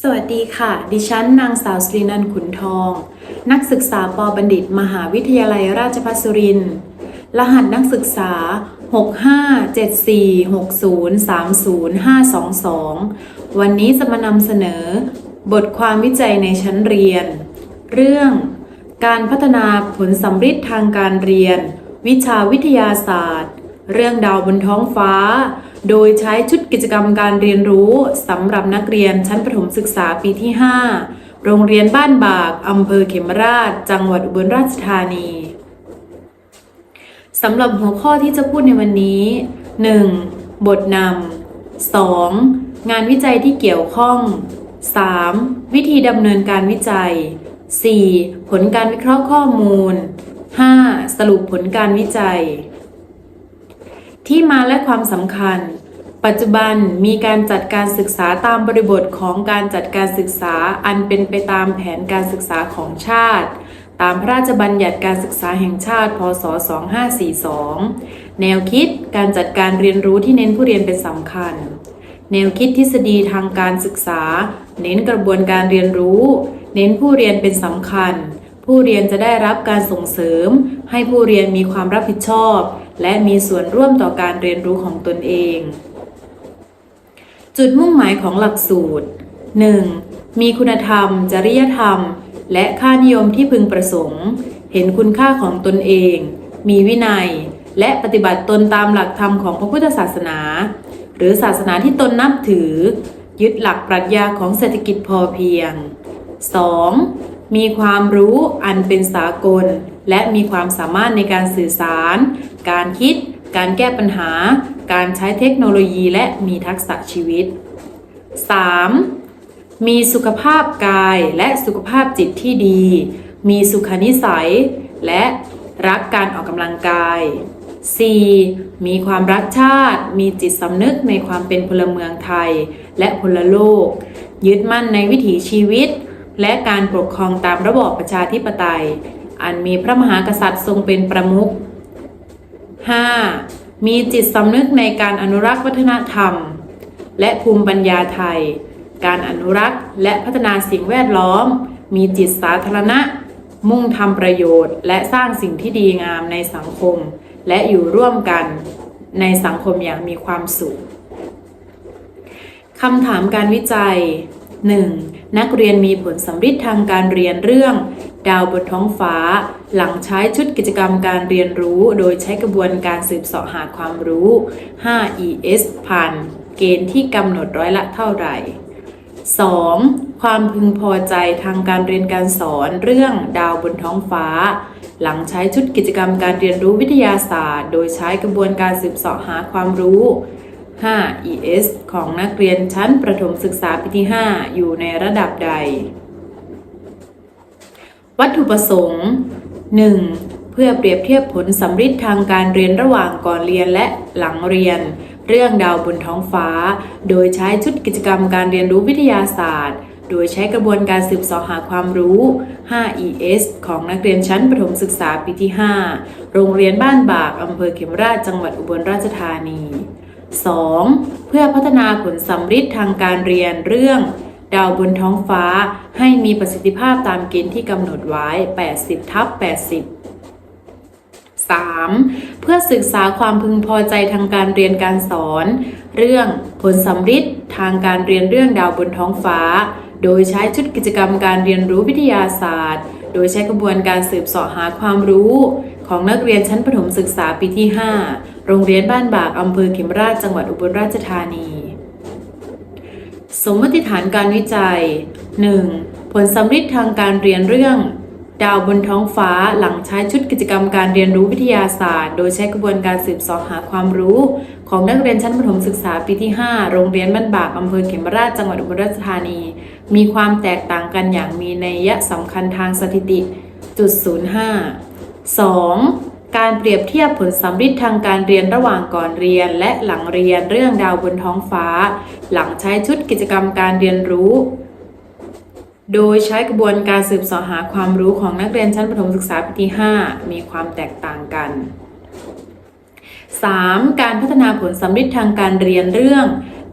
สวัสดีค่ะ ดิฉันนางสาวสรีนันขุนทอง นักศึกษาปบัณฑิต มหาวิทยาลัยราชภัฏสุรินทร์รหัสนักศึกษา 65746030522 วันนี้จะมานำเสนอ บทความวิจัยในชั้นเรียน เรื่องการพัฒนาผลสัมฤทธิ์ทางการเรียน วิชาวิทยาศาสตร์ เรื่องดาวบนท้องฟ้า โดยใช้ชุดกิจกรรมการเรียนรู้สำหรับนักเรียนชั้นประถมศึกษาปีที่ 5 โรงเรียนบ้านบากอำเภอเขมราช จังหวัดอุบลราชธานีสำหรับหัวข้อที่จะพูดในวันนี้ 1. บทนำ 2. งานวิจัยที่เกี่ยวข้อง 3. วิธีดำเนินการวิจัย 4. ผลการวิเคราะห์ข้อมูล 5. สรุปผลการวิจัย ที่มาและความสำคัญ ปัจจุบันมีการจัดการศึกษาตามบริบทของการจัดการศึกษาอันเป็นไปตามแผนการศึกษาของชาติ ตามพระราชบัญญัติการศึกษาแห่งชาติ พศ 2542 แนวคิดการจัดการเรียนรู้ที่เน้นผู้เรียนเป็นสำคัญ แนวคิดทฤษฎีทางการศึกษา เน้นกระบวนการเรียนรู้ เน้นผู้เรียนเป็นสำคัญ ผู้เรียนจะได้รับการส่งเสริม ให้ผู้เรียนมีความรับผิดชอบ และมีส่วนร่วมต่อการเรียนรู้ของตนเอง จุดมุ่งหมายของหลักสูตร 1. มีคุณธรรม จริยธรรม และค่านิยมที่พึงประสงค์ เห็นคุณค่าของตนเอง มีวินัย และปฏิบัติตนตามหลักธรรมของพระพุทธศาสนา หรือศาสนาที่ตนนับถือ ยึดหลักปรัชญาของเศรษฐกิจพอเพียง 2. มีความรู้อันเป็นสากล และมีความสามารถในการสื่อสาร การคิด การแก้ปัญหา การใช้เทคโนโลยีและมีทักษะชีวิต 3. มีสุขภาพกายและสุขภาพจิตที่ดี มีสุขนิสัย และรักการออกกำลังกาย 4. มีความรักชาติ มีจิตสำนึกในความเป็นพลเมืองไทย และพลโลก ยึดมั่นในวิถีชีวิต และการปกครองตามระบอบประชาธิปไตย อันมีพระมหากษัตริย์ทรงเป็นประมุข 5. มีจิตสำนึกในการอนุรักษ์วัฒนธรรม และภูมิปัญญาไทย การอนุรักษ์และพัฒนาสิ่งแวดล้อม มีจิตสาธารณะ มุ่งทำประโยชน์ และสร้างสิ่งที่ดีงามในสังคม และอยู่ร่วมกันในสังคมอย่างมีความสุขคำถามการวิจัย 1. นักเรียนมีผลสำฤทธิ์ทางการเรียนเรื่อง ดาวบนท้องฟ้า หลังใช้ชุดกิจกรรมการเรียนรู้ โดยใช้กระบวนการสืบเสาะหาความรู้ 5 ES ผ่านเกณฑ์ที่กำหนดร้อยละเท่าไหร่ 2. ความพึงพอใจทางการเรียนการสอนเรื่องดาวบนท้องฟ้า หลังใช้ชุดกิจกรรมการเรียนรู้วิทยาศาสตร์ โดยใช้กระบวนการสืบเสาะหาความรู้ 5 ES ของนักเรียนชั้นประถมศึกษาปีที่ 5 อยู่ในระดับใด วัตถุประสงค์ 1. เพื่อเปรียบเทียบผลสำฤทธิ์ทางการเรียนระหว่างก่อนเรียนและหลังเรียน เรื่องดาวบนท้องฟ้า โดยใช้ชุดกิจกรรมการเรียนรู้วิทยาศาสตร์ โดยใช้กระบวนการสืบสาะหาความรู้ 5 ES ของนักเรียนชั้นประถมศึกษาปีที่ 5 โรงเรียนบ้านบากอำเภอเขมราชจังหวัดอุบลราชธานี 2. เพื่อพัฒนาผลสำฤทธิ์ทางการเรียนเรื่อง ดาวบนท้องฟ้าให้มีประสิทธิภาพตามเกณฑ์ที่กำหนดไว้ 80ทับ80 3. เพื่อศึกษาความพึงพอใจทางการเรียนการสอน เรื่องผลสำฤทธิ์ทางการเรียนเรื่องดาวบนท้องฟ้า โดยใช้ชุดกิจกรรมการเรียนรู้วิทยาศาสตร์ โดยใช้กระบวนการสืบเสาะหาความรู้ ของนักเรียนชั้นประถมศึกษาปีที่ 5 โรงเรียนบ้านบากอำเภอเขมราชจังหวัดอุบลราชธานี สมมติฐานการวิจัย 1. ผลสำฤทธิ์ทางการเรียนเรื่อง ดาวบนท้องฟ้าหลังใช้ชุดกิจกรรมการเรียนรู้วิทยาศาสตร์ โดยใช้กระบวนการสืบสาะหาความรู้ ของนักเรียนชั้นประถมศึกษาปีที่ 5 โรงเรียนบ้านบากอำเภอเขมราชจังหวัดอุบลราชธานี มีความแตกต่างกันอย่างมีนัยสำคัญทางสถิติจุด05 2. การเปรียบเทียบผลสำฤทธิ์ทางการเรียนระหว่างก่อนเรียน และหลังเรียนเรื่องดาวบนท้องฟ้า หลังใช้ชุดกิจกรรมการเรียนรู้ โดยใช้กระบวนการสืบเสาะหาความรู้ของนักเรียนชั้นประถมศึกษาปีที่ 5 มีความแตกต่างกัน 3. การพัฒนาผลสำฤทธิ์ทางการเรียนเรื่อง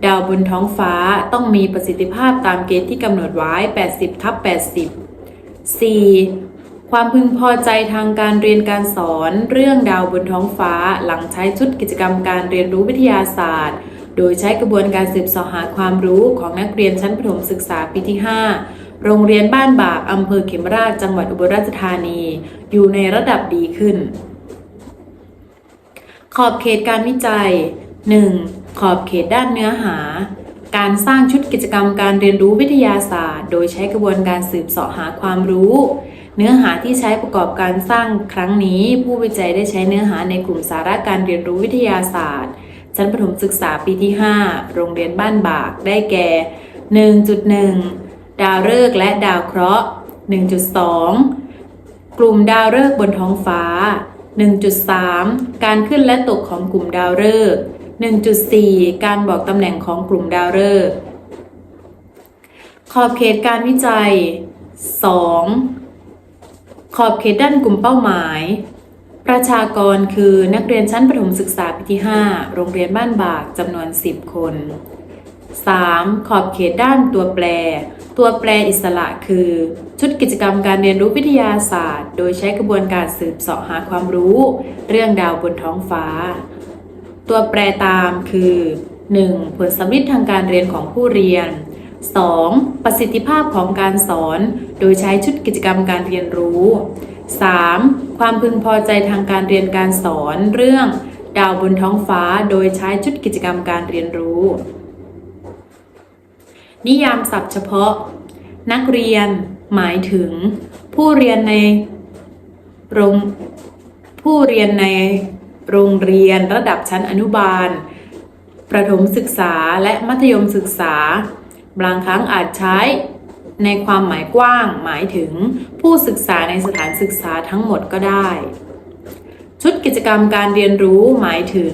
ดาวบนท้องฟ้าต้องมีประสิทธิภาพตามเกณฑ์ที่กำหนดไว้ 80ทับ80 4. ความพึงพอใจทางการเรียนการสอน เรื่องดาวบนท้องฟ้า หลังใช้ชุดกิจกรรมการเรียนรู้วิทยาศาสตร์ โดยใช้กระบวนการสืบเสาะหาความรู้ของนักเรียนชั้นประถมศึกษาปีที่ 5 โรงเรียนบ้านบากอำเภอเขมราชจังหวัดอุบลราชธานี อยู่ในระดับดีขึ้น ขอบเขตการวิจัย 1. ขอบเขตด้านเนื้อหาการสร้างชุดกิจกรรมการเรียนรู้วิทยาศาสตร์ โดยใช้กระบวนการสืบเสาะหาความรู้ เนื้อหาที่ใช้ประกอบการสร้างครั้งนี้ ผู้วิจัยได้ใช้เนื้อหาในกลุ่มสาระการเรียนรู้วิทยาศาสตร์ ชั้นประถมศึกษาปีที่ 5 โรงเรียนบ้านบาก ได้แก่ 1.1 ดาวฤกษ์และดาวเคราะห์ 1.2 กลุ่มดาวฤกษ์บนท้องฟ้า 1.3 การขึ้นและตกของกลุ่มดาวฤกษ์ 1.4 การบอกตำแหน่งของกลุ่มดาวฤกษ์ ขอบเขตการวิจัย 2. ขอบเขตด้านกลุ่มเป้าหมาย ประชากรคือนักเรียนชั้นประถมศึกษาปีที่ 5 โรงเรียนบ้านบากจำนวน 10 คน 3. ขอบเขตด้านตัวแปร ตัวแปรอิสระคือ ชุดกิจกรรมการเรียนรู้วิทยาศาสตร์ โดยใช้กระบวนการสืบเสาะหาความรู้ เรื่องดาวบนท้องฟ้า ตัวแปรตามคือ 1. ผลสำลิดทางการเรียนของผู้เรียน 2. ประสิทธิภาพของการสอน โดยใช้ชุดกิจกรรมการเรียนรู้ 3. ความพึงพอใจทางการเรียนการสอนเรื่อง ดาวบนท้องฟ้า โดยใช้ชุดกิจกรรมการเรียนรู้ นิยามศัพท์เฉพาะ นักเรียน หมายถึง ผู้เรียนในโรงผู้เรียนในโรงเรียนระดับชั้นอนุบาล ประถมศึกษาและมัธยมศึกษา บางครั้งอาจใช้ในความหมายกว้าง หมายถึงผู้ศึกษาในสถานศึกษาทั้งหมดก็ได้ ชุดกิจกรรมการเรียนรู้หมายถึง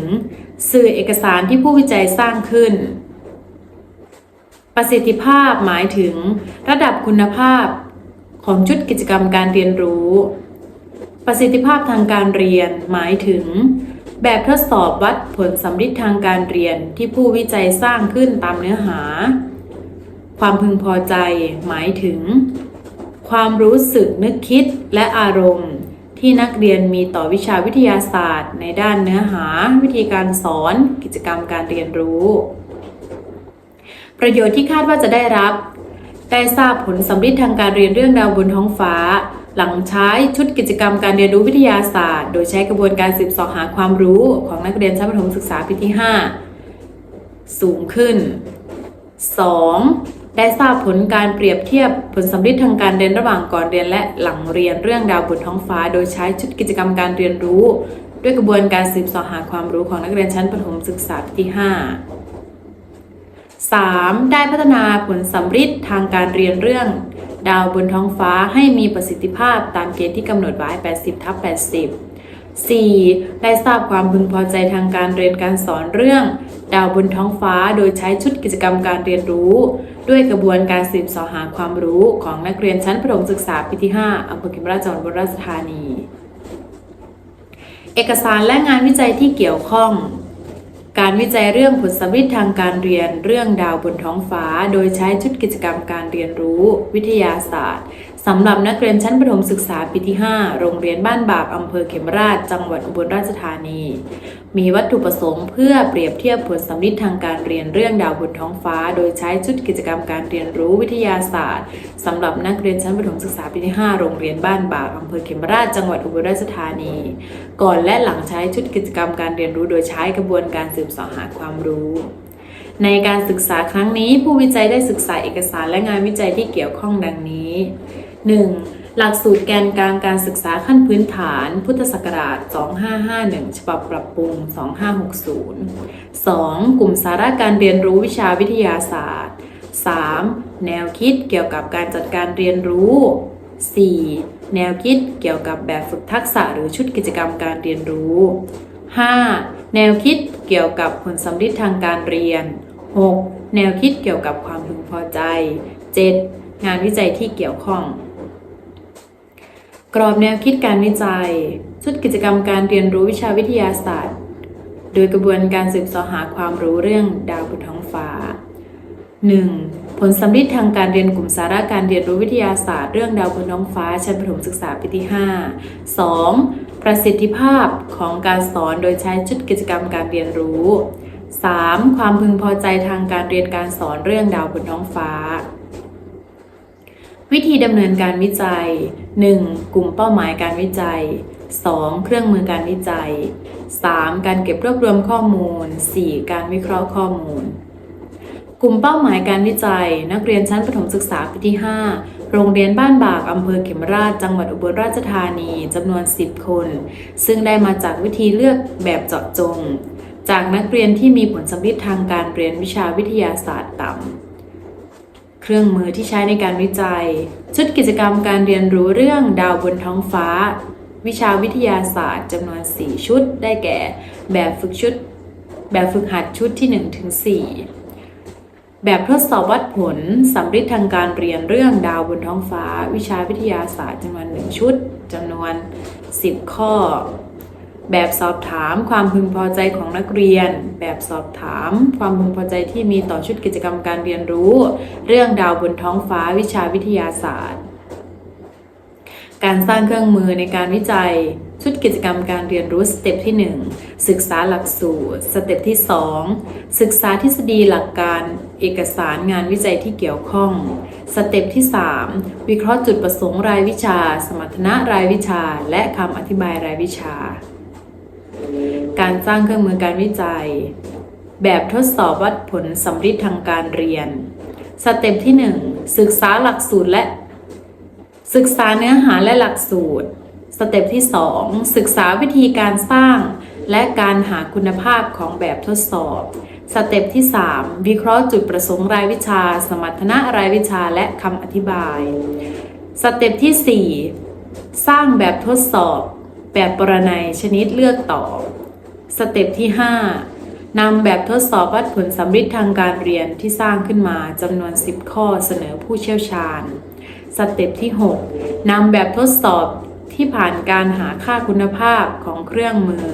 สื่อเอกสารที่ผู้วิจัยสร้างขึ้น ประสิทธิภาพหมายถึง ระดับคุณภาพของชุดกิจกรรมการเรียนรู้ ประสิทธิภาพทางการเรียนหมายถึง แบบทดสอบวัดผลสำลิดทางการเรียนที่ผู้วิจัยสร้างขึ้นตามเนื้อหา ความพึงพอใจหมายถึง ความรู้สึกนึกคิดและอารมณ์ ที่นักเรียนมีต่อวิชาวิทยาศาสตร์ ในด้านเนื้อหา วิธีการสอน กิจกรรมการเรียนรู้ ประโยชน์ที่คาดว่าจะได้รับ ได้ทราบผลสำลิดทางการเรียนเรื่องดาวบนท้องฟ้า หลังใช้ชุดกิจกรรมการเรียนรู้วิทยาศาสตร์ โดยใช้กระบวนการสืบสาะหาความรู้ของนักเรียนชั้นประถมศึกษาปีที่ 5 สูงขึ้น 2. ได้ทราบผลการเปรียบเทียบผลสำลิดทางการเรียนระหว่างก่อนเรียนและหลังเรียนเรื่องดาวบนท้องฟ้า โดยใช้ชุดกิจกรรมการเรียนรู้ ด้วยกระบวนการสืบเสาะหาความรู้ของนักเรียนชั้นประถมศึกษาปีที่ 5 3. ได้พัฒนาผลสำลิดทางการเรียนเรื่อง ดาวบนท้องฟ้าให้มีประสิทธิภาพตามเกณฑ์ที่กำหนดไว้ 80ทับ80 4. ได้ทราบความพึงพอใจทางการเรียนการสอนเรื่อง ดาวบนท้องฟ้าโดยใช้ชุดกิจกรรมการเรียนรู้ ด้วยกระบวนการสืบสอหาความรู้ของนักเรียนชั้นประถมศึกษาปีที่ 5อำเภอกิมราชจังหวัดราชธานี เอกสารและงานวิจัยที่เกี่ยวข้อง การวิจัยเรื่องผลสัมฤทธิ์ทางการเรียนเรื่องดาวบนท้องฟ้า โดยใช้ชุดกิจกรรมการเรียนรู้ วิทยาศาสตร์ สำหรับนักเรียนชั้นประถมศึกษาปีที่ 5 โรงเรียนบ้านบากอำเภอเขมราช จังหวัดอุบลราชธานี มีวัตถุประสงค์เพื่อเปรียบเทียบผลสำลิดทางการเรียนเรื่องดาวบนท้องฟ้า โดยใช้ชุดกิจกรรมการเรียนรู้วิทยาศาสตร์สำหรับนักเรียนชั้นประถมศึกษาปีที่ 5 โรงเรียนบ้านบากอำเภอเขมราช จังหวัดอุบลราชธานี ก่อนและหลังใช้ชุดกิจกรรมการเรียนรู้โดยใช้กระบวนการสืบเสาะหาความรู้ในการศึกษาครั้งนี้ผู้วิจัยได้ศึกษาเอกสารและงานวิจัยที่เกี่ยวข้องดังนี้ 1. หลักสูตรแกนกลางการศึกษาขั้นพื้นฐาน พุทธศักราช 2551 ฉบับปรับปรุง 2560 2. กลุ่มสาระการเรียนรู้วิชาวิทยาศาสตร์ 3. แนวคิดเกี่ยวกับการจัดการเรียนรู้ 4. แนวคิดเกี่ยวกับแบบฝึกทักษะหรือชุดกิจกรรมการเรียนรู้ 5. แนวคิดเกี่ยวกับผลสำลิดทางการเรียน 6. แนวคิดเกี่ยวกับความพึงพอใจ 7. งานวิจัยที่เกี่ยวข้อง กรอบแนวคิดการวิจัย ชุดกิจกรรมการเรียนรู้วิชาวิทยาศาสตร์ โดยกระบวนการสืบสาหาความรู้เรื่องดาวบนท้องฟ้า 1. ผลสำลิดทางการเรียนกลุ่มสาระการเรียนรู้วิทยาศาสตร์เรื่องดาวบนท้องฟ้า ชั้นประถมศึกษาปีที่ 5 2. ประสิทธิภาพของการสอนโดยใช้ชุดกิจกรรมการเรียนรู้ 3. ความพึงพอใจทางการเรียนการสอนเรื่องดาวบนท้องฟ้า วิธีดำเนินการวิจัย 1. กลุ่มเป้าหมายการวิจัย 2. เครื่องมือการวิจัย 3. การเก็บรวบรวมข้อมูล 4. การวิเคราะห์ข้อมูล กลุ่มเป้าหมายการวิจัย นักเรียนชั้นประถมศึกษาปีที่ 5 โรงเรียนบ้านบากอำเภอเขมราช จังหวัดอุบลราชธานีจำนวน 10 คน ซึ่งได้มาจากวิธีเลือกแบบเจาะจง จากนักเรียนที่มีผลสำลิดทางการเรียนวิชาวิทยาศาสตร์ต่ำ เครื่องมือที่ใช้ในการวิจัย ชุดกิจกรรมการเรียนรู้เรื่องดาวบนท้องฟ้า วิชาวิทยาศาสตร์จำนวน 4 ชุด ได้แก่ แบบฝึกชุด แบบฝึกหัดชุดที่1ถึง4แบบทดสอบวัดผลสำริดทางการเรียนเรื่องดาวบนท้องฟ้า วิชาวิทยาศาสตร์จำนวน1ชุดจำนวน 10 ข้อ แบบสอบถามความพึงพอใจของนักเรียน แบบสอบถาม ความพึงพอใจที่มีต่อชุดกิจกรรมการเรียนรู้ เรื่องดาวบนท้องฟ้าวิชาวิทยาศาสตร์ การสร้างเครื่องมือในการวิจัย ชุดกิจกรรมการเรียนรู้สเต็ปที่ 1 ศึกษาหลักสูตร สเต็ปที่ 2 ศึกษาทฤษฎีหลักการเอกสารงานวิจัยที่เกี่ยวข้อง สเต็ปที่ 3 วิเคราะห์จุดประสงค์รายวิชา สมรรถนะรายวิชา และคำอธิบายรายวิชา การสร้างเครื่องมือการวิจัย แบบทดสอบวัดผลสำริดทางการเรียน สเต็ปที่ 1 ศึกษาหลักสูตรและ ศึกษาเนื้อหาและหลักสูตร สเต็ปที่ 2 ศึกษาวิธีการสร้าง และการหาคุณภาพของแบบทดสอบ สเต็ปที่ 3 วิเคราะห์จุดประสงค์รายวิชา สมรรถนะรายวิชาและคำอธิบาย สเต็ปที่ 4 สร้างแบบทดสอบ แบบปรนัยชนิดเลือกตอบสเต็ปที่ 5นำแบบทดสอบวัดผลสำริดทางการเรียนที่สร้างขึ้นมาจำนวน 10 ข้อเสนอผู้เชี่ยวชาญ สเต็ปที่ 6นำแบบทดสอบที่ผ่านการหาค่าคุณภาพของเครื่องมือ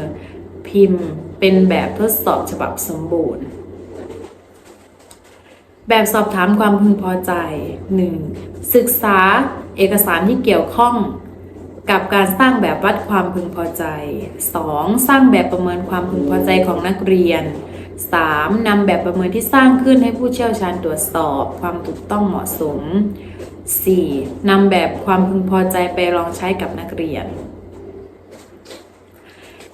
พิมพ์ เป็นแบบทดสอบฉบับสมบูรณ์แบบสอบถามความพึงพอใจ 1. ศึกษาเอกสารที่เกี่ยวข้อง กับการสร้างแบบวัดความพึงพอใจ 2. สร้างแบบประเมินความพึงพอใจของนักเรียน 3. นำแบบประเมินที่สร้างขึ้นให้ผู้เชี่ยวชาญตรวจสอบความถูกต้องเหมาะสม 4. นำแบบความพึงพอใจไปลองใช้กับนักเรียน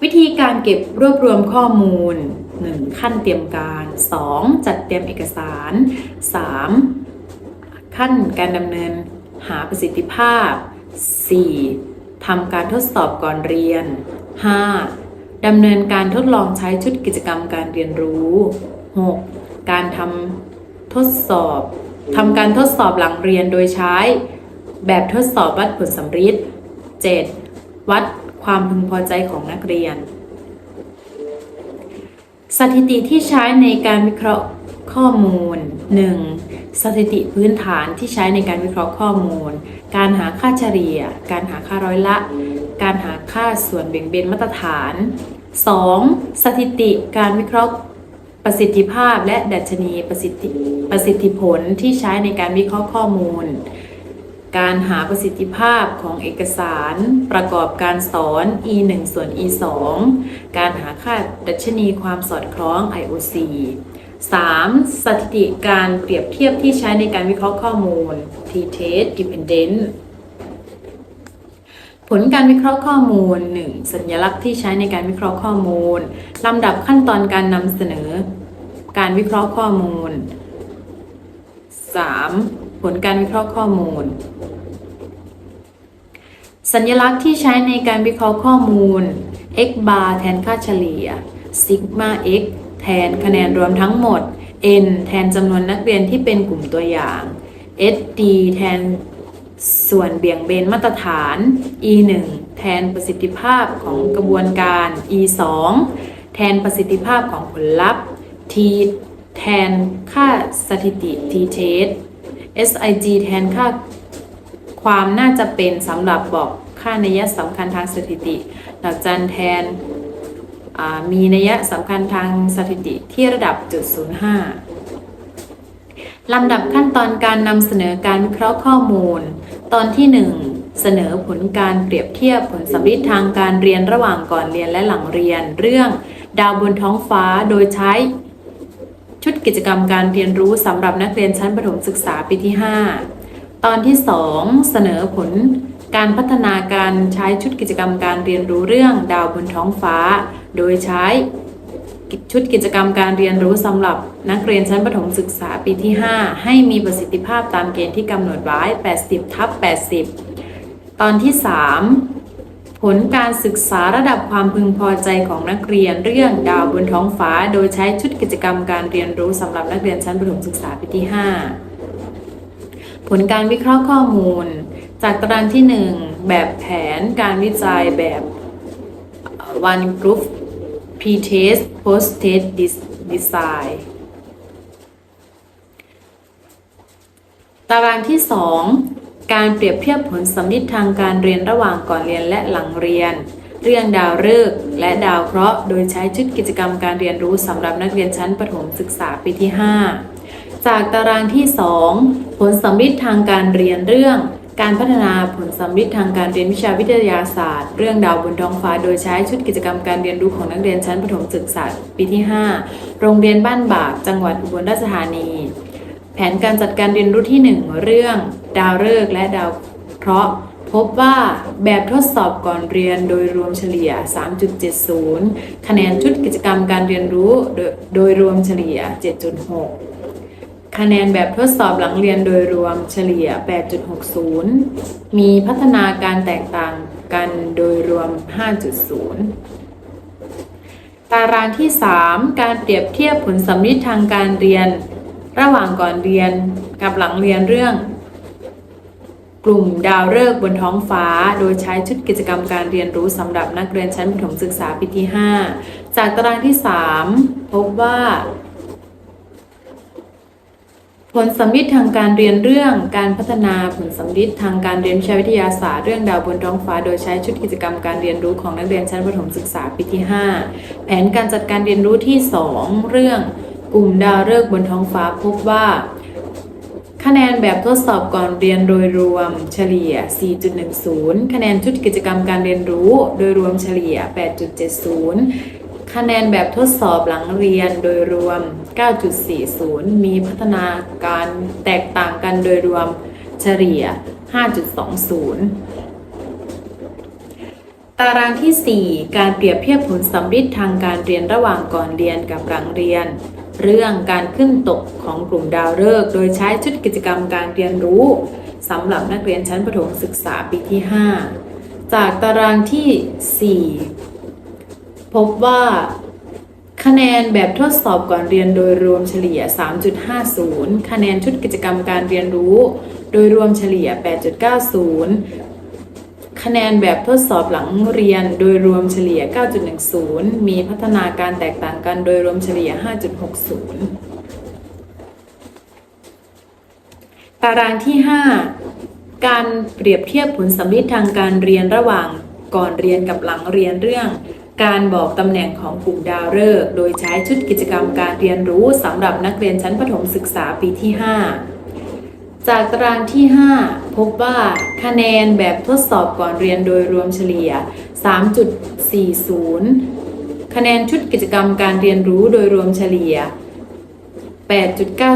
วิธีการเก็บรวบรวมข้อมูล 1. ขั้นเตรียมการ 2. จัดเตรียมเอกสาร 3. ขั้นการดำเนินหาประสิทธิภาพ 4. ทำการทดสอบก่อนเรียน 5. ดำเนินการทดลองใช้ชุดกิจกรรมการเรียนรู้ 6. การทำทดสอบทำการทดสอบหลังเรียนโดยใช้ แบบทดสอบวัดผลสำริด 7. วัดความพึงพอใจของนักเรียน สถิติที่ใช้ในการวิเคราะห์ ข้อมูล 1. สถิติพื้นฐานที่ใช้ในการวิเคราะห์ข้อมูล การหาค่าเฉลี่ย การหาค่าร้อยละ การหาค่าส่วนเบี่ยงเบนมาตรฐาน 2. สถิติการวิเคราะห์ประสิทธิภาพและดัชนีประสิทธิประสิทธิผลที่ใช้ในการวิเคราะห์ข้อมูล การหาประสิทธิภาพของเอกสาร ประกอบการสอน e 1ส่วน e 2การหาค่าดัชนีความสอดคล้อง IOC 3. สถิติการเปรียบเทียบที่ใช้ในการวิเคราะห์ข้อมูล t-test dependent ผลการวิเคราะห์ข้อมูล 1. สัญลักษณ์ที่ใช้ในการวิเคราะห์ข้อมูล ลำดับขั้นตอนการนำเสนอ การวิเคราะห์ข้อมูล 3. ผลการวิเคราะห์ข้อมูล สัญลักษณ์ที่ใช้ในการวิเคราะห์ข้อมูล x bar แทนค่าเฉลี่ย sigma x แทนคะแนนรวมทั้งหมด n แทนจำนวนนักเรียนที่เป็นกลุ่มตัวอย่าง sd แทนส่วนเบี่ยงเบนมาตรฐาน e 1แทนประสิทธิภาพของกระบวนการ e 2แทนประสิทธิภาพของผลลัพธ์ t แทนค่าสถิติ t test sig แทนค่าความน่าจะเป็นสำหรับบอกค่านัยสำคัญทางสถิติ หลักจันแทน มีนัยสำคัญทางสถิติที่ระดับจุด05ลำดับขั้นตอนการนำเสนอการวิเคราะห์ข้อมูล ตอนที่ 1 เสนอผลการเปรียบเทียบผลสัมฤทธิ์ทางการเรียนระหว่างก่อนเรียนและหลังเรียน เรื่องดาวบนท้องฟ้าโดยใช้ ชุดกิจกรรมการเรียนรู้สำหรับนักเรียนชั้นประถมศึกษาปีที่ 5 ตอนที่ 2 เสนอผล การพัฒนาการใช้ชุดกิจกรรมการเรียนรู้เรื่องดาวบนท้องฟ้า โดยใช้ชุดกิจกรรมการเรียนรู้สำหรับนักเรียนชั้นประถมศึกษาปีที่ 5 ให้มีประสิทธิภาพตามเกณฑ์ที่กำหนดไว้ 80 ทับ 80 ตอนที่ 3 ผลการศึกษาระดับความพึงพอใจของนักเรียนเรื่องดาวบนท้องฟ้า โดยใช้ชุดกิจกรรมการเรียนรู้สำหรับนักเรียนชั้นประถมศึกษาปีที่ 5 ผลการวิเคราะห์ข้อมูล จากตารางที่ 1 แบบแผนการวิจัยแบบ one group pre-test post-test design ตารางที่ 2 การเปรียบเทียบผลสำลิดทางการเรียนระหว่างก่อนเรียนและหลังเรียน เรื่องดาวฤกษ์และดาวเคราะห์ โดยใช้ชุดกิจกรรมการเรียนรู้สำหรับนักเรียนชั้นประถมศึกษาปีที่ 5 จากตารางที่ 2 ผลสำลิดทางการเรียนเรื่อง การพัฒนาผลสำลิดทางการเรียนวิชาวิทยาศาสตร์ เรื่องดาวบนท้องฟ้าโดยใช้ชุดกิจกรรมการเรียนรู้ของนักเรียนชั้นประถมศึกษาปีที่ 5 โรงเรียนบ้านบาก จังหวัดอุบลราชธานี แผนการจัดการเรียนรู้ที่ 1 เรื่องดาวฤกษ์และดาวเคราะห์พบว่าแบบทดสอบก่อนเรียนโดยรวมเฉลี่ย 3.70 คะแนนชุดกิจกรรมการเรียนรู้โดยโดยรวมเฉลี่ย 7.6 คะแนนแบบทดสอบหลังเรียนโดยรวมเฉลี่ย 8.60 มีพัฒนาการแตกต่างกันโดยรวม 5.0 ตารางที่ 3 การเปรียบเทียบผลสำลิดทางการเรียน ระหว่างก่อนเรียนกับหลังเรียนเรื่อง กลุ่มดาวฤกษ์บนท้องฟ้า โดยใช้ชุดกิจกรรมการเรียนรู้สำหรับนักเรียนชั้นประถมศึกษาปีที่ 5 จากตารางที่ 3 พบว่า ผลสำลิดทางการเรียนเรื่องการพัฒนาผลสำลิดทางการเรียนวิชาวิทยาศาสตร์เรื่องดาวบนท้องฟ้า โดยใช้ชุดกิจกรรมการเรียนรู้ของนักเรียนชั้นประถมศึกษาปีที่ 5 แผนการจัดการเรียนรู้ที่ 2 เรื่องกลุ่มดาวฤกษ์บนท้องฟ้าพบว่า คะแนนแบบทดสอบก่อนเรียนโดยรวมเฉลี่ย 4.10 คะแนนชุดกิจกรรมการเรียนรู้โดยรวมเฉลี่ย 8.70 คะแนนแบบทดสอบหลังเรียนโดยรวม 9.40 มีพัฒนาการแตกต่างกันโดยรวมเฉลี่ย 5.20 ตารางที่ 4 การเปรียบเทียบผลสำลิดทางการเรียนระหว่างก่อนเรียนกับหลังเรียน เรื่องการขึ้นตกของกลุ่มดาวฤกษ์โดยใช้ชุดกิจกรรมการเรียนรู้สำหรับนักเรียนชั้นประถมศึกษาปีที่ 5 จากตารางที่ 4 พบว่า คะแนนแบบทดสอบก่อนเรียนโดยรวมเฉลี่ย 3.50 คะแนนชุดกิจกรรมการเรียนรู้ โดยรวมเฉลี่ย 8.90 คะแนนแบบทดสอบหลังเรียนโดยรวมเฉลี่ย 9.10 มีพัฒนาการแตกต่างกันโดยรวมเฉลี่ย 5.60 ตารางที่ 5 การเปรียบเทียบผลสำลิดทางการเรียนระหว่างก่อนเรียนกับหลังเรียนเรื่อง การบอกตำแหน่งของกลุ่มดาวฤกษ์โดยใช้ชุดกิจกรรมการเรียนรู้สำหรับนักเรียนชั้นประถมศึกษาปีที่ 5 จากตารางที่ 5 พบว่าคะแนนแบบทดสอบก่อนเรียนโดยรวมเฉลี่ย 3.40 คะแนนชุดกิจกรรมการเรียนรู้โดยรวมเฉลี่ย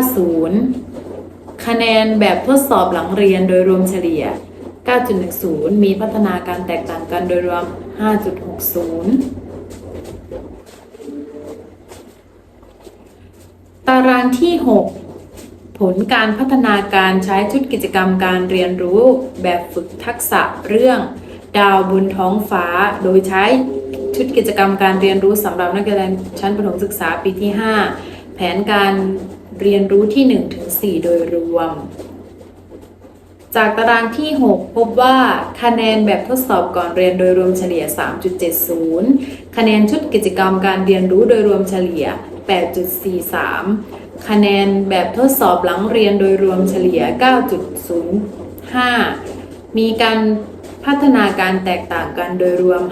8.90 คะแนนแบบทดสอบหลังเรียนโดยรวมเฉลี่ย 9.10 มีพัฒนาการแตกต่างกันโดยรวม 5.60ตารางที่ 6 ผลการพัฒนาการใช้ชุดกิจกรรมการเรียนรู้แบบฝึกทักษะเรื่อง ดาวบนท้องฟ้า โดยใช้ชุดกิจกรรมการเรียนรู้สำหรับนักเรียนชั้นประถมศึกษาปีที่ 5 แผนการเรียนรู้ที่ 1-4 โดยรวม จากตารางที่ 6 พบว่าคะแนนแบบทดสอบก่อนเรียนโดยรวมเฉลี่ย 3.70 คะแนนชุดกิจกรรมการเรียนรู้โดยรวมเฉลี่ย 8.43 คะแนนแบบทดสอบหลังเรียนโดยรวมเฉลี่ย 9.05 มีการพัฒนาการแตกต่างกันโดยรวม 5.40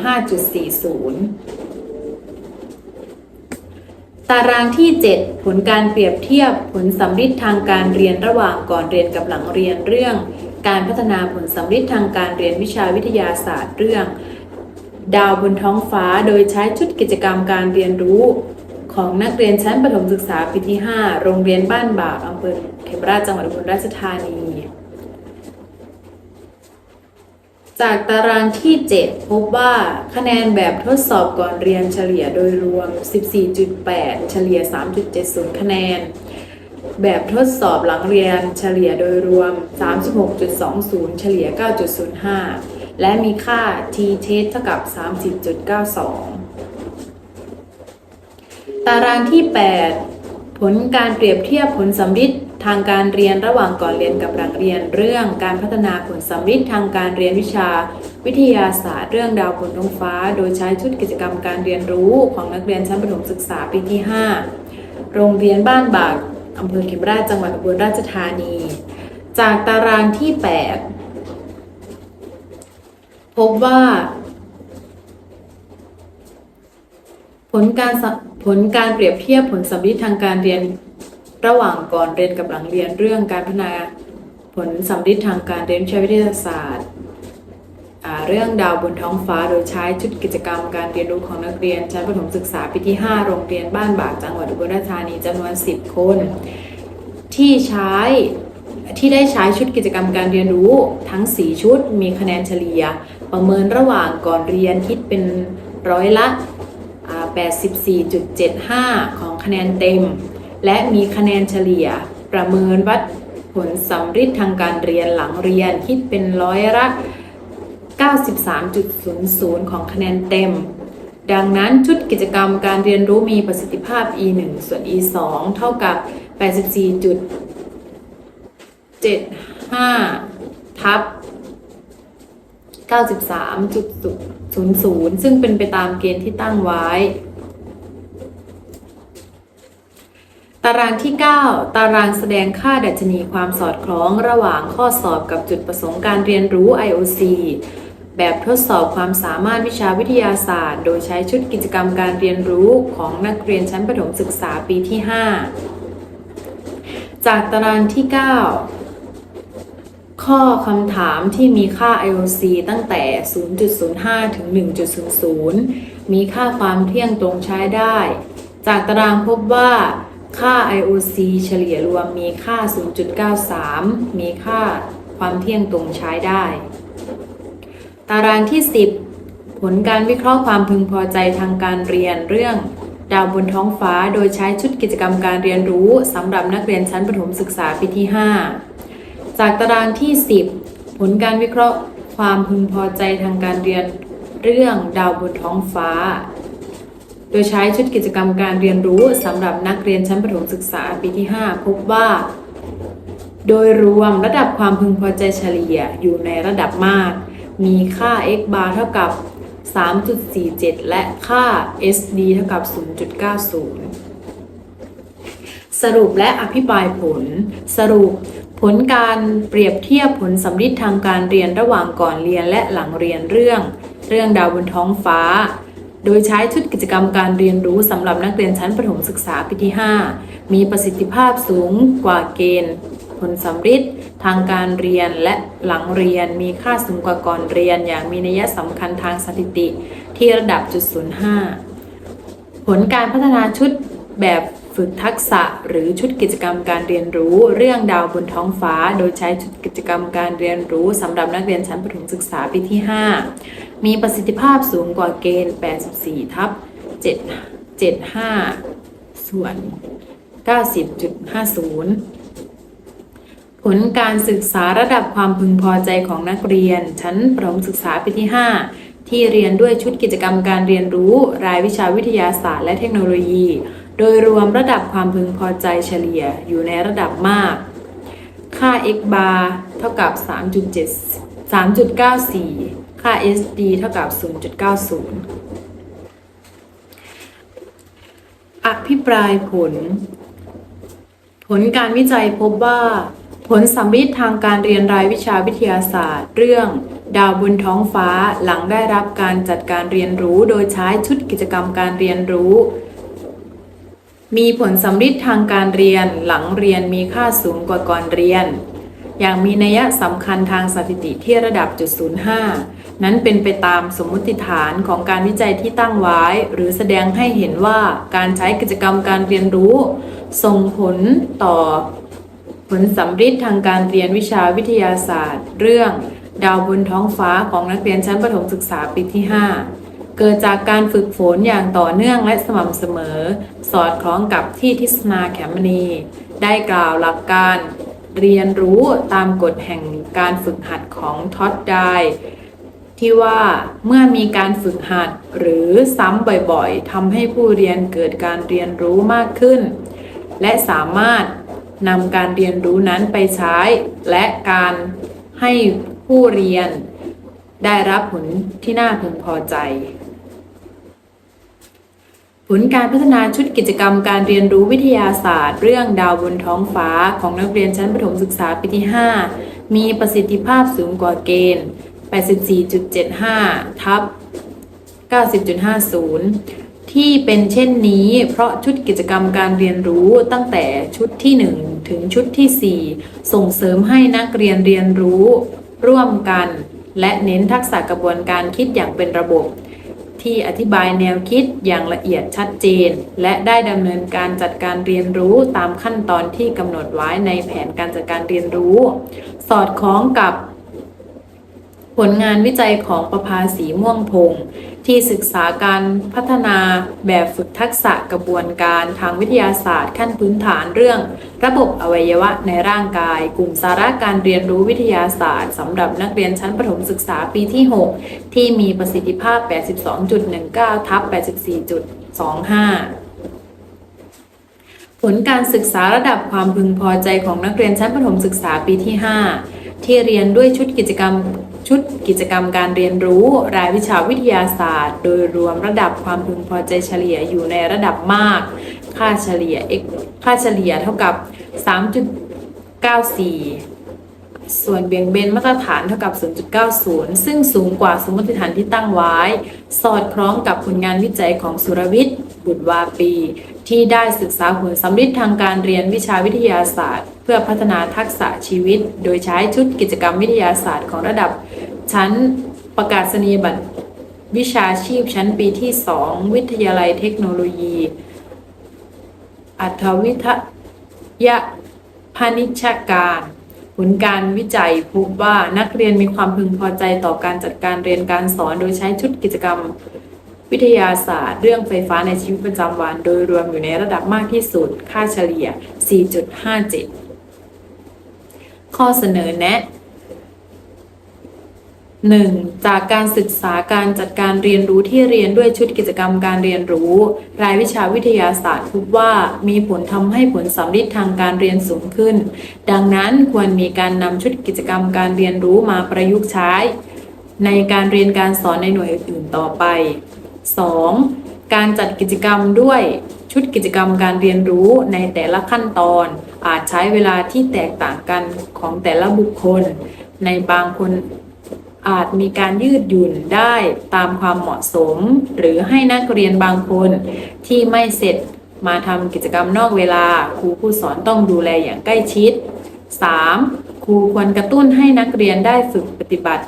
ตารางที่ 7 ผลการเปรียบเทียบผลสำลิดทางการเรียนระหว่างก่อนเรียนกับหลังเรียนเรื่อง การพัฒนาผลสำลิดทางการเรียนวิชาวิทยาศาสตร์เรื่อง ดาวบนท้องฟ้าโดยใช้ชุดกิจกรรมการเรียนรู้ ของนักเรียนชั้นประถมศึกษาปีที่ 5 โรงเรียนบ้านบากอำเภอเขมราชจังหวัดอุบลราชธานี จากตารางที่ 7 พบว่าคะแนนแบบทดสอบก่อนเรียนเฉลี่ยโดยรวม 14.8 เฉลี่ย 3.70 คะแนน แบบทดสอบหลังเรียนเฉลี่ยโดยรวม 36.20 เฉลี่ย 9.05 และมีค่า t test เท่ากับ 30.92 ตารางที่ 8 ผลการเปรียบเทียบผลสำลิดทางการเรียนระหว่างก่อนเรียนกับหลังเรียนเรื่องการพัฒนาผลสำลิดทางการเรียนวิชา วิทยาศาสตร์ เรื่องดาวบนท้องฟ้า โดยใช้ชุดกิจกรรมการเรียนรู้ของนักเรียนชั้นประถมศึกษาปีที่ 5 โรงเรียนบ้านบาก อำเภอเขมราชจังหวัดอุบลราชธานี จากตารางที่ 8 พบว่า ผลการผลการเปรียบเทียบผลสัมฤทธิ์ทางการเรียนระหว่างก่อนเรียนกับหลังเรียนเรื่องการพัฒนาผลสัมฤทธิ์ทางการเรียนวิชาวิทยาศาสตร์ เรื่องดาวบนท้องฟ้าโดยใช้ชุดกิจกรรมการเรียนรู้ของนักเรียนชั้นประถมศึกษาปีที่ 5 โรงเรียนบ้านบากจังหวัดอุบลราชธานีจำนวน 10 คน ที่ใช้ที่ได้ใช้ชุดกิจกรรมการเรียนรู้ทั้ง 4 ชุดมีคะแนนเฉลี่ย ประเมินระหว่างก่อนเรียนคิดเป็นร้อยละอ่า84.75 ของคะแนนเต็ม และมีคะแนนเฉลี่ย ประเมินวัดผลสำฤทธิ์ทางการเรียนหลังเรียนคิดเป็นร้อยละ 93.00 ของคะแนนเต็ม ดังนั้นชุดกิจกรรมการเรียนรู้มีประสิทธิภาพ e 1ส่วน e 2เท่ากับ 84.75 ทับ 93.00 ซึ่งเป็นไปตามเกณฑ์ที่ตั้งไว้ ตารางที่ 9 ตารางแสดงค่าดัชนีความสอดคล้องระหว่างข้อสอบกับจุดประสงค์การเรียนรู้ IOC แบบทดสอบความสามารถวิชาวิทยาศาสตร์ โดยใช้ชุดกิจกรรมการเรียนรู้ของนักเรียนชั้นประถมศึกษาปีที่ 5 จากตารางที่ 9 ข้อคำถามที่มีค่า IOC ตั้งแต่ 0.05 ถึง 1.00 มีค่าความเที่ยงตรงใช้ได้ จากตารางพบว่าค่า IOC เฉลี่ยรวมมีค่า 0.93 มีค่าความเที่ยงตรงใช้ได้ ตารางที่ 10 ผลการวิเคราะห์ความพึงพอใจทางการเรียนเรื่อง ดาวบนท้องฟ้าโดยใช้ชุดกิจกรรมการเรียนรู้สำหรับนักเรียนชั้นประถมศึกษาปีที่ 5 จากตารางที่ 10 ผลการวิเคราะห์ความพึงพอใจทางการเรียนเรื่องดาวบนท้องฟ้า โดยใช้ชุดกิจกรรมการเรียนรู้สำหรับนักเรียนชั้นประถมศึกษาปีที่ 5 พบว่า โดยรวมระดับความพึงพอใจเฉลี่ยอยู่ในระดับมาก มีค่า x bar เท่ากับ 3.47 และค่า sd เท่ากับ 0.90 สรุปและอภิปรายผล สรุปผลการเปรียบเทียบผลสำลิดทางการเรียนระหว่างก่อนเรียนและหลังเรียนเรื่อง เรื่องดาวบนท้องฟ้า โดยใช้ชุดกิจกรรมการเรียนรู้สำหรับนักเรียนชั้นประถมศึกษาปีที่ 5 มีประสิทธิภาพสูงกว่าเกณฑ์ ลสำลิดทางการเรียนและหลังเรียนมีค่าสูงกว่าก่อนเรียนอย่างมีนัยสำคัญทางสถิติที่ระดับจุด05ผลการพัฒนาชุดแบบฝึกทักษะหรือชุดกิจกรรมการเรียนรู้เรื่องดาวบนท้องฟ้า โดยใช้ชุดกิจกรรมการเรียนรู้สำหรับนักเรียนชั้นประถมศึกษาปีที่ 5 มีประสิทธิภาพสูงกว่าเกณฑ์ 84 ทับ 7 75 ส่วน 90.50 ผลการศึกษาระดับความพึงพอใจของนักเรียน ชั้นประถมศึกษาปีที่ 5 ที่เรียนด้วยชุดกิจกรรมการเรียนรู้ รายวิชาวิทยาศาสตร์และเทคโนโลยี โดยรวมระดับความพึงพอใจเฉลี่ยอยู่ในระดับมาก ค่า x bar เท่ากับ 3.7 3.94 ค่า sd เท่ากับ 0.90 อภิปรายผล ผลการวิจัยพบว่า ผลสัมฤทธิ์ทางการเรียนรายวิชาวิทยาศาสตร์ เรื่อง ดาวบนท้องฟ้าหลังได้รับการจัดการเรียนรู้โดยใช้ชุดกิจกรรมการเรียนรู้ มีผลสำฤทธิ์ทางการเรียนหลังเรียนมีค่าสูงกว่าก่อนเรียน อย่างมีนัยสำคัญทางสถิติที่ระดับจุด05นั้นเป็นไปตามสมมุติฐานของการวิจัยที่ตั้งไว้ หรือแสดงให้เห็นว่าการใช้กิจกรรมการเรียนรู้ ส่งผลต่อ ผลสำฤทธิ์ทางการเรียนวิชาวิทยาศาสตร์ เรื่อง ดาวบนท้องฟ้าของนักเรียนชั้นประถมศึกษาปีที่ 5 เกิดจากการฝึกฝนอย่างต่อเนื่องและสม่ำเสมอ สอดคล้องกับที่ทิศนาแขมณี ได้กล่าวหลักการเรียนรู้ตามกฎแห่งการฝึกหัดของท็อดไดที่ว่าเมื่อมีการฝึกหัดหรือซ้ำบ่อยๆทำให้ผู้เรียนเกิดการเรียนรู้มากขึ้น และสามารถ นำการเรียนรู้นั้นไปใช้ และการให้ผู้เรียนได้รับผลที่น่าพึงพอใจ ผลการพัฒนาชุดกิจกรรมการเรียนรู้วิทยาศาสตร์ เรื่องดาวบนท้องฟ้าของนักเรียนชั้นประถมศึกษาปีที่ 5 มีประสิทธิภาพสูงกว่าเกณฑ์ 84.75 ทับ 90.50 ที่เป็นเช่นนี้ เพราะชุดกิจกรรมการเรียนรู้ตั้งแต่ชุดที่ 1 ถึงชุดที่ 4 ส่งเสริมให้นักเรียนเรียนรู้ ร่วมกัน และเน้นทักษะกระบวนการคิดอย่างเป็นระบบ ที่อธิบายแนวคิดอย่างละเอียดชัดเจน และได้ดำเนินการจัดการเรียนรู้ตามขั้นตอนที่กำหนดไว้ในแผนการจัดการเรียนรู้ สอดคล้องกับ ผลงานวิจัยของประภาสีม่วงพงศ์ที่ศึกษาการพัฒนาแบบฝึกทักษะกระบวนการทางวิทยาศาสตร์ขั้นพื้นฐานเรื่อง ระบบอวัยวะในร่างกาย กลุ่มสาระการเรียนรู้วิทยาศาสตร์สำหรับนักเรียนชั้นประถมศึกษาปีที่ 6 ที่มีประสิทธิภาพ 82.19 ทับ 84.25ผลการศึกษาระดับความพึงพอใจของนักเรียนชั้นประถมศึกษาปีที่ 5 ที่เรียนด้วยชุดกิจกรรม ชุดกิจกรรมการเรียนรู้ รายวิชาวิทยาศาสตร์ โดยรวมระดับความพึงพอใจเฉลี่ยอยู่ในระดับมาก ค่าเฉลี่ย x ค่าเฉลี่ยเท่ากับ 3.94 ส่วนเบี่ยงเบนมาตรฐานเท่ากับ 0.90 ซึ่งสูงกว่าสมมติฐานที่ตั้งไว้ สอดคล้องกับผลงานวิจัยของสุรวิทย์ บุตรวาปี ที่ได้ศึกษาผลสำฤทธิ์ทางการเรียนวิชาวิทยาศาสตร์ เพื่อพัฒนาทักษะชีวิต โดยใช้ชุดกิจกรรมวิทยาศาสตร์ของระดับ ชั้นประกาศนียบัตรวิชาชีพชั้นปีที่2วิทยาลัยเทคโนโลยี อัธวิทยาพาณิชการ ผลการวิจัยพบว่านักเรียนมีความพึงพอใจต่อการจัดการเรียนการสอนโดยใช้ชุดกิจกรรมวิทยาศาสตร์ เรื่องไฟฟ้าในชีวิตประจำวัน โดยรวมอยู่ในระดับมากที่สุด ค่าเฉลี่ย 4.57 ข้อเสนอแนะ 1. จากการศึกษาการจัดการเรียนรู้ที่เรียนด้วยชุดกิจกรรมการเรียนรู้ รายวิชาวิทยาศาสตร์พบว่ามีผลทำให้ผลสำลิดทางการเรียนสูงขึ้น ดังนั้นควรมีการนำชุดกิจกรรมการเรียนรู้มาประยุกต์ใช้ ในการเรียนการสอนในหน่วยอื่นต่อไป 2. การจัดกิจกรรมด้วยชุดกิจกรรมการเรียนรู้ในแต่ละขั้นตอน อาจใช้เวลาที่แตกต่างกันของแต่ละบุคคล ในบางคน อาจมีการยืดหยุ่นได้ตามความเหมาะสม หรือให้นักเรียนบางคนที่ไม่เสร็จมาทำกิจกรรมนอกเวลา ครูผู้สอนต้องดูแลอย่างใกล้ชิด 3. ครูควรกระตุ้นให้นักเรียนได้ฝึกปฏิบัติ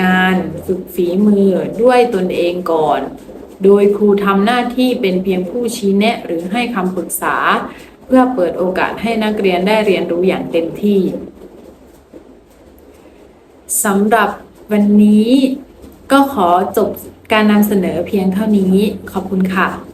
งานฝึกฝีมือด้วยตนเองก่อน โดยครูทำหน้าที่เป็นเพียงผู้ชี้แนะหรือให้คำปรึกษา เพื่อเปิดโอกาสให้นักเรียนได้เรียนรู้อย่างเต็มที่ สำหรับวันนี้ก็ขอจบการนำเสนอเพียงเท่านี้ ขอบคุณค่ะ